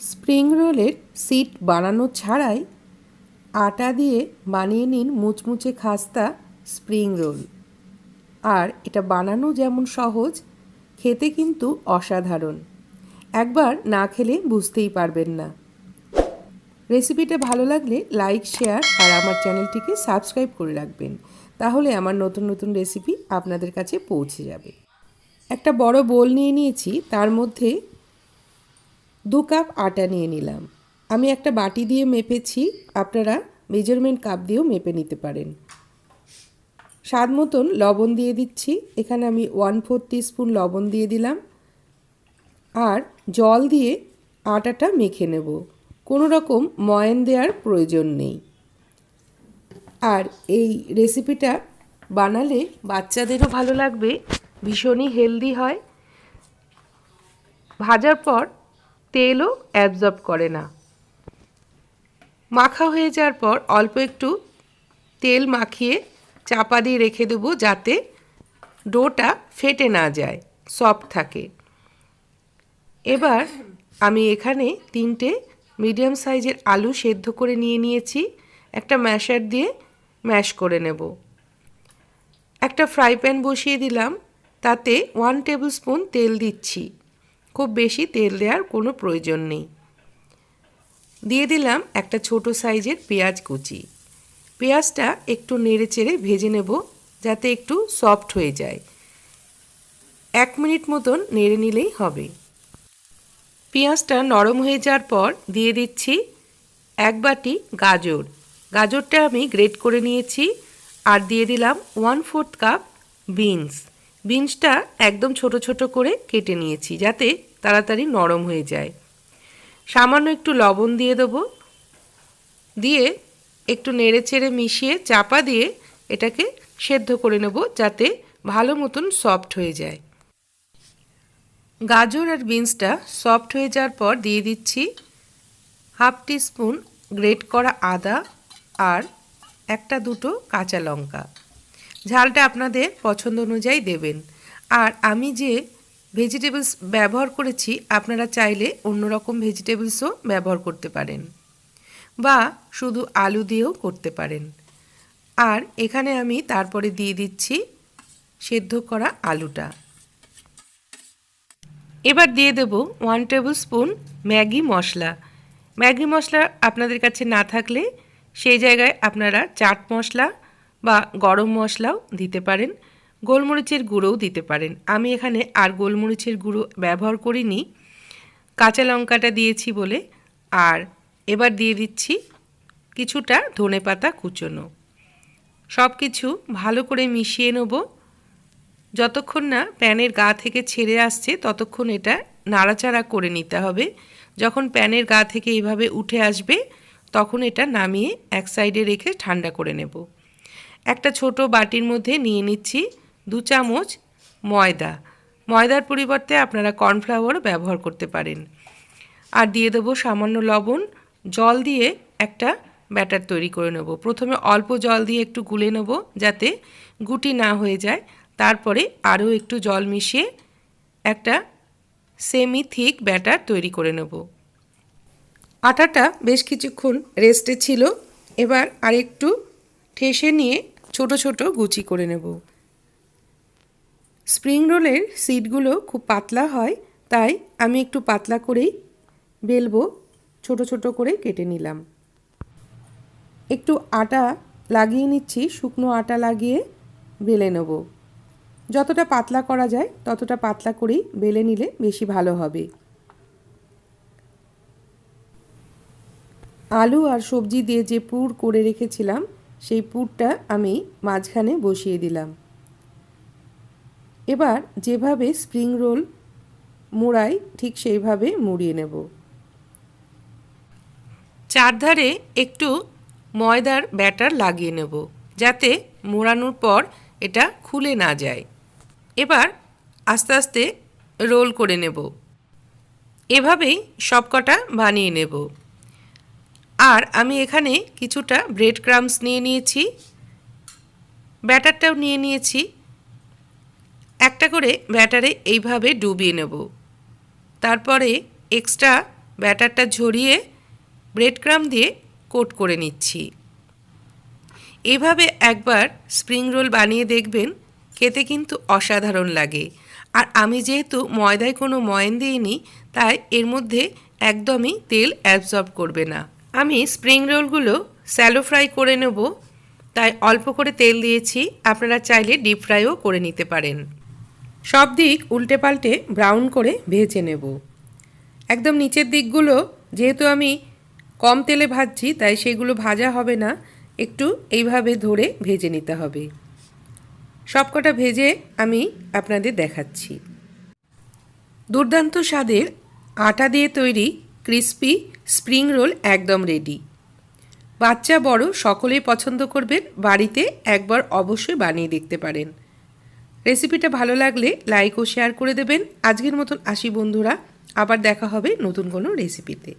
Spring রোলের seat বানানো ছাড়াই আটা দিয়ে বানিয়ে নিন মুচমুচে খাস্তা স্প্রিং রোল। আর এটা বানানো যেমন সহজ, খেতে কিন্তু অসাধারণ। একবার না খেলে বুঝতেই পারবেন না। রেসিপিটা ভালো লাগলে লাইক, শেয়ার আর আমার চ্যানেলটিকে সাবস্ক্রাইব করে রাখবেন। তাহলে আমার নতুন নতুন রেসিপি আপনাদের কাছে পৌঁছে যাবে। একটা বড় বোল নিয়ে নিয়েছি, তার মধ্যে দু কাপ আটা নিয়ে নিলাম। আমি একটা বাটি দিয়ে মেপেছি, আপনারা মেজারমেন্ট কাপ দিয়েও মেপে নিতে পারেন। স্বাদ মতন লবণ দিয়ে দিচ্ছি, এখানে আমি ওয়ান ফোর স্পুন লবণ দিয়ে দিলাম। আর জল দিয়ে আটাটা মেখে নেব। কোনো রকম ময়ান দেওয়ার প্রয়োজন নেই। আর এই রেসিপিটা বানালে বাচ্চাদেরও ভালো লাগবে, ভীষণই হেলদি হয়। ভাজার পর তেলও অ্যাবজর্ব করে না। মাখা হয়ে যাওয়ার পর অল্প একটু তেল মাখিয়ে চাপা দিয়ে রেখে দেবো যাতে ডোটা ফেটে না যায় সফট থাকে। এবার আমি এখানে তিনটে মিডিয়াম সাইজের আলু সেদ্ধ করে নিয়ে নিয়েছি, একটা ম্যাশার দিয়ে ম্যাশ করে নেব। একটা ফ্রাই প্যান বসিয়ে দিলাম, তাতে ওয়ান টেবিল স্পুন তেল দিচ্ছি। খুব বেশি তেল দেওয়ার কোনো প্রয়োজন নেই। দিয়ে দিলাম একটা ছোট সাইজের পেঁয়াজ কুচি। পেঁয়াজটা একটু নেড়ে চেড়ে ভেজে নেব যাতে একটু সফট হয়ে যায়। এক মিনিট মতন নেড়ে নিলেই হবে। পেঁয়াজটা নরম হয়ে যাওয়ার পর দিয়ে দিচ্ছি এক বাটি গাজর। গাজরটা আমি গ্রেট করে নিয়েছি। আর দিয়ে দিলাম ওয়ান ফোর্থ কাপ বিনস। বিনসটা একদম ছোট ছোট করে কেটে নিয়েছি, যাতে তাড়াতাড়ি নরম হয়ে যায়। সামান্য একটু লবণ দিয়ে দেবো। দিয়ে একটু নেড়ে চেড়ে মিশিয়ে চাপা দিয়ে এটাকে সেদ্ধ করে নেব, যাতে ভালো মতন সফট হয়ে যায়। গাজর আর বিনসটা সফট হয়ে যাওয়ার পর দিয়ে দিচ্ছি হাফ স্পুন গ্রেট করা আদা আর একটা দুটো কাঁচা লঙ্কা। ঝালটা আপনাদের পছন্দ অনুযায়ী দেবেন। আর আমি যে ভেজিটেবলস ব্যবহার করেছি, আপনারা চাইলে অন্য রকম ভেজিটেবলসও ব্যবহার করতে পারেন। বা শুধু আলু দিয়েও করতে পারেন। আর এখানে আমি তারপরে দিয়ে দিচ্ছি সেদ্ধ করা আলুটা। এবার দিয়ে দেব one tablespoon Maggi masala. Maggi masala আপনাদের কাছে না থাকলে সেই জায়গায় আপনারা চাট মশলা বা গরম মশলাও দিতে পারেন, গোলমরিচের গুঁড়োও দিতে পারেন। আমি এখানে আর গোলমরিচের গুঁড়ো ব্যবহার করিনি। কাঁচা লঙ্কাটা দিয়েছি বলে, আর এবার দিয়ে দিচ্ছি কিছুটা ধনে পাতা কুচোনো। সব কিছু ভালো করে মিশিয়ে নেব। যতক্ষণ না প্যানের গা থেকে ছেড়ে আসছে, ততক্ষণ এটা নাড়াচাড়া করে নিতে হবে। যখন প্যানের গা থেকে এইভাবে উঠে আসবে, তখন এটা নামিয়ে এক সাইডে রেখে ঠান্ডা করে নেব। একটা ছোট বাটির মধ্যে নিয়ে নিচ্ছি দু চামচ ময়দা। ময়দার পরিবর্তে আপনারা কর্নফ্লাওয়ারও ব্যবহার করতে পারেন। আর দিয়ে দেবো সামান্য লবণ। জল দিয়ে একটা ব্যাটার তৈরি করে নেব। প্রথমে অল্প জল দিয়ে একটু গুলে নেব যাতে গুটি না হয়ে যায়। তারপরে আরও একটু জল মিশিয়ে একটা সেমি থিক ব্যাটার তৈরি করে নেব। আটাটা বেশ কিছুক্ষণ রেস্টে ছিল। এবার আরেকটু ঠেসে নিয়ে ছোট ছোট গুচি করে নেব। স্প্রিং রোলের সিটগুলো খুব পাতলা হয়, তাই আমি একটু পাতলা করেই বেলবো, ছোট ছোট করে কেটে নিলাম। একটু আটা লাগিয়ে নিচ্ছি, শুকনো আটা লাগিয়ে বেলে নেব। যতটা পাতলা করা যায়, ততটা পাতলা করেই বেলে নিলে বেশি ভালো হবে। আলু আর সবজি দিয়ে যে পুর করে রেখেছিলাম সেই পুরটা আমি মাঝখানে বসিয়ে দিলাম। এবার যেভাবে স্প্রিং রোল মুড়াই, ঠিক সেইভাবে মুড়িয়ে নেব। চারধারে একটু ময়দার ব্যাটার লাগিয়ে নেব, যাতে মোড়ানোর পর এটা খুলে না যায়। এবার আস্তে আস্তে রোল করে নেব। এভাবেই সবকটা বানিয়ে নেব। আর আমি এখানে কিছুটা ব্রেড ক্রামস নিয়ে নিয়েছি, ব্যাটারটাও নিয়ে নিয়েছি। একটা করে ব্যাটারে এইভাবে ডুবিয়ে নেব। তারপরে এক্সট্রা ব্যাটারটা ঝরিয়ে ব্রেড ক্রাম দিয়ে কোট করে নিচ্ছি। এভাবে একবার স্প্রিং রোল বানিয়ে দেখবেন, খেতে কিন্তু অসাধারণ লাগে। আর আমি যেহেতু ময়দায় কোনো ময়ন দিইনি, তাই এর মধ্যে একদমই তেল অ্যাবজর্ব করবে না। আমি স্প্রিং রোলগুলো স্যালো ফ্রাই করে নেব, তাই অল্প করে তেল দিয়েছি। আপনারা চাইলে ডিপ ফ্রাইও করে নিতে পারেন। সব দিক উল্টে পাল্টে ব্রাউন করে ভেজে নেব। একদম নিচের দিকগুলো, যেহেতু আমি কম তেলে ভাজছি, তাই সেগুলো ভাজা হবে না। একটু এইভাবে ধরে ভেজে নিতে হবে। সবকটা ভেজে আমি আপনাদের দেখাচ্ছি। দুর্দান্ত স্বাদের আটা দিয়ে তৈরি ক্রিস্পি, স্প্রিং রোল একদম রেডি। বাচ্চা বড় সকলেই পছন্দ করবেন, বাড়িতে একবার অবশ্যই বানিয়ে দেখতে পারেন। রেসিপিটা ভালো লাগলে লাইক ও শেয়ার করে দেবেন। আজকের মতন আসি বন্ধুরা, আবার দেখা হবে নতুন কোনো রেসিপিতে।